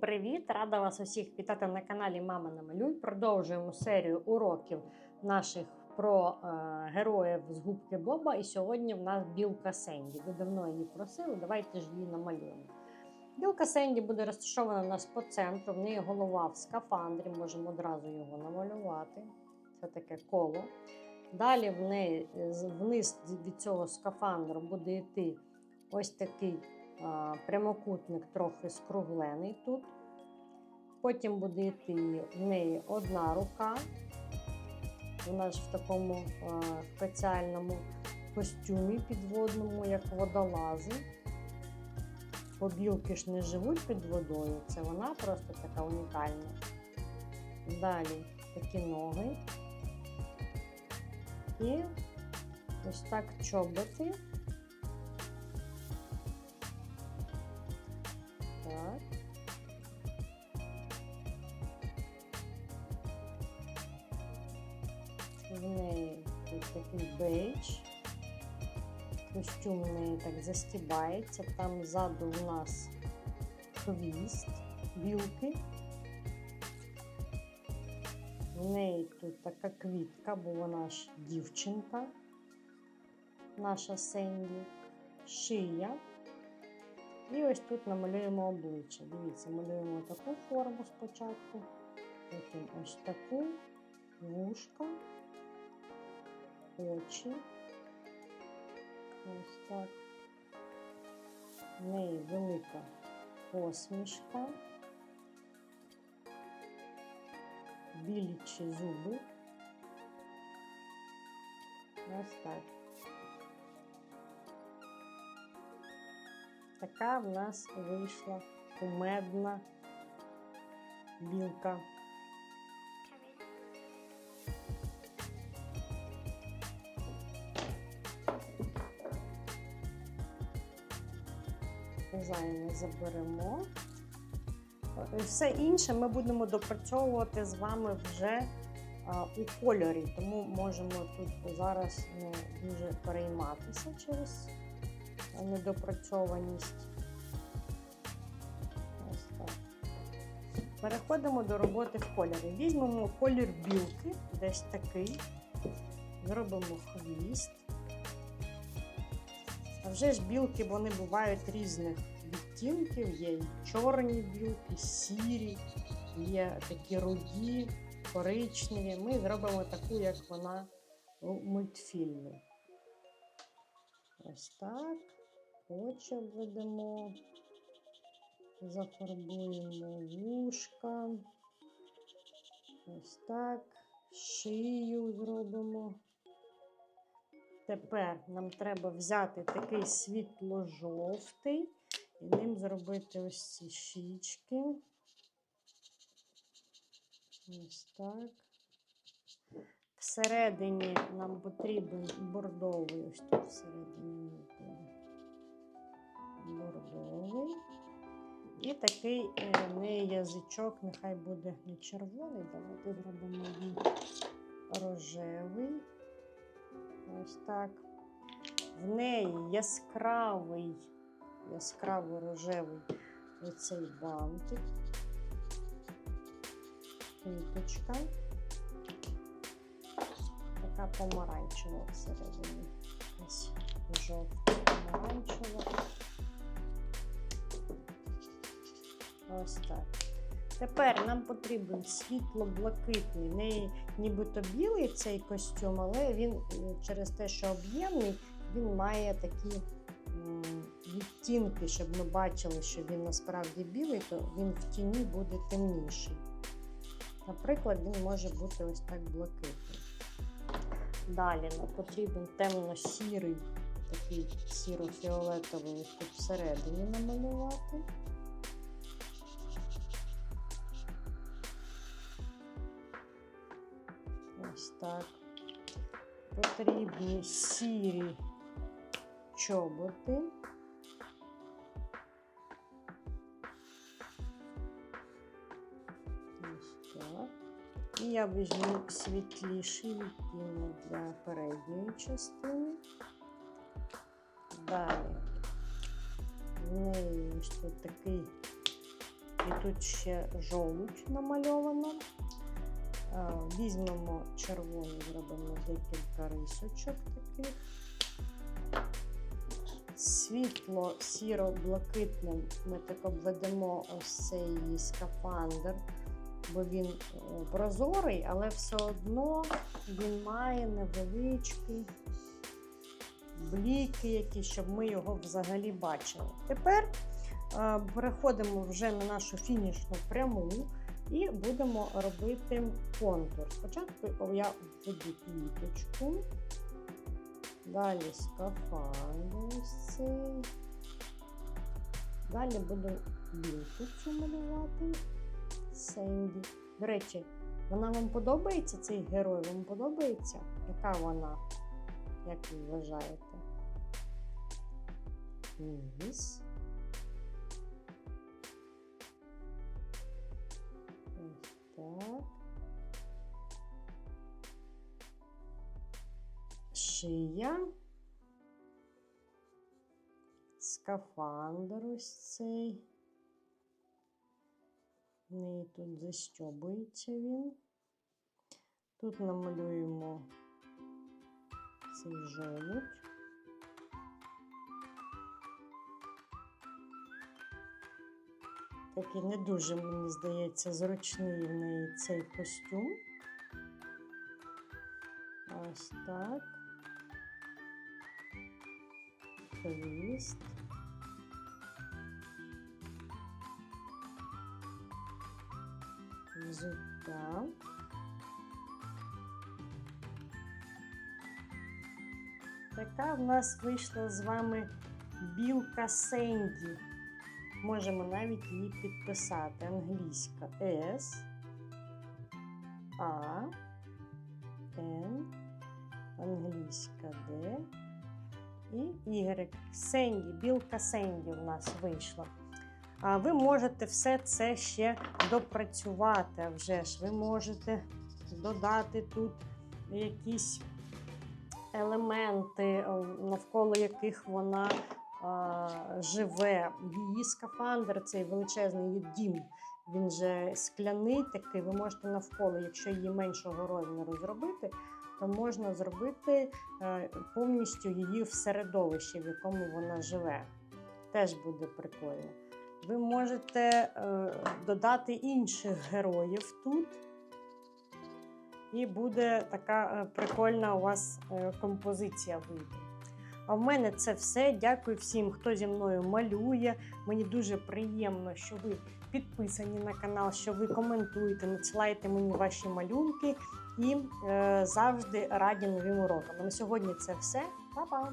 привіт! Рада вас усіх вітати на каналі Мама Намалюй. Продовжуємо серію уроків наших про е, героїв з губки Боба. І сьогодні в нас білка Сенді. Ви давно її просили, давайте ж її намалюємо. Білка Сенді буде розташована у нас по центру. В неї голова в скафандрі, можемо одразу його намалювати. Це таке коло. Далі в неї вниз від цього скафандру буде йти ось такий прямокутник трохи скруглений тут. Потім буде йти в неї одна рука. Вона ж в такому спеціальному костюмі підводному, як водолази. Бо білки ж не живуть під водою, це вона просто така унікальна. Далі такі ноги. І ось так чоботи. Такий бейдж. Костюм в неї так застібається. Там ззаду у нас хвіст білки. В неї тут така квітка, бо вона ж дівчинка, наша Сенді, шия. І ось тут намалюємо обличчя. Дивіться, малюємо таку форму спочатку, потім ось таку, вушка, очі. Ось так. В неї велика посмішка, білічі зуби. Ось так. Така в нас вийшла кумедна білка. Дизайн заберемо. Е, Все інше ми будемо допрацьовувати з вами вже а, у кольорі, тому можемо тут зараз не дуже перейматися через недопрацьованість. Ось так. Переходимо до роботи в кольорі. Візьмемо колір білки, десь такий, зробимо хвіст. А вже ж білки вони бувають різних відтінків. Є і чорні білки, сірі, є такі руді, коричневі. Ми зробимо таку, як вона у мультфільмі. Ось так. Очі обведемо, зафарбуємо вушка. Ось так. Шию зробимо. Тепер нам треба взяти такий світло-жовтий і ним зробити ось ці щічки. Ось так. Всередині нам потрібен бордовий, ось тут всередині бордовий. І такий е, в язичок, нехай буде не червоний, давайте зробимо рожевий. Ось так. В неї яскравий, яскраво рожевий оцей бантик. Ниточка. Така помаранчева всередині. Ось жовта помаранчева. Ось так. Тепер нам потрібен світло-блакитний. В неї нібито білий цей костюм, але він е, через те, що об'ємний, він має такі відтінки, щоб ми бачили, що він насправді білий, то він в тіні буде темніший. Наприклад, він може бути ось так блакитний. Далі нам потрібен темно-сірий, такий сіро-фіолетовий тут всередині намалювати. Ось так. Потрібні сірі чоботи. І я візьму світліший відтінок для передньої частини. Далі в неї ось тут такий І тут ще жолудь намальовано. Візьмемо червоний, зробимо декілька рисочок таких. Світло сіро-блакитним ми так обведемо ось цей скафандр, бо він е, прозорий, але все одно він має невеличкі бліки, які, щоб ми його взагалі бачили. Тепер е, переходимо вже на нашу фінішну пряму і будемо робити контур. Спочатку я введу квіточку, далі скафандр. Далі буду білку малювати. Сенді. До речі, вона вам подобається, цей герой? Вам подобається? Яка вона? Як ви вважаєте? Ніс. Так. Шия. Скафандр ось цей. В неї тут застьобується він. Тут намалюємо цей жолудь. Такий не дуже, мені здається, зручний в неї цей костюм. Ось так. Хвіст. Взуття. Така в нас вийшла з вами білка Сенді. Можемо навіть її підписати. Англійська S, A, N, англійська D і Y. Сенді, білка Сенді у нас вийшла. А ви можете все це ще допрацювати. А вже ж ви можете додати тут якісь елементи, навколо яких вона живе. Її скафандр, цей величезний її дім. Він же скляний такий. Ви можете навколо, якщо її меншого розміру зробити, то можна зробити е, повністю її в середовищі, в якому вона живе. Теж буде прикольно. Ви можете е, додати інших героїв тут. І буде така е, прикольна у вас композиція вийде. А в мене це все. Дякую всім, хто зі мною малює. Мені дуже приємно, що ви підписані на канал, що ви коментуєте, надсилаєте мені ваші малюнки і е, завжди раді новим урокам. На сьогодні це все. Па-па!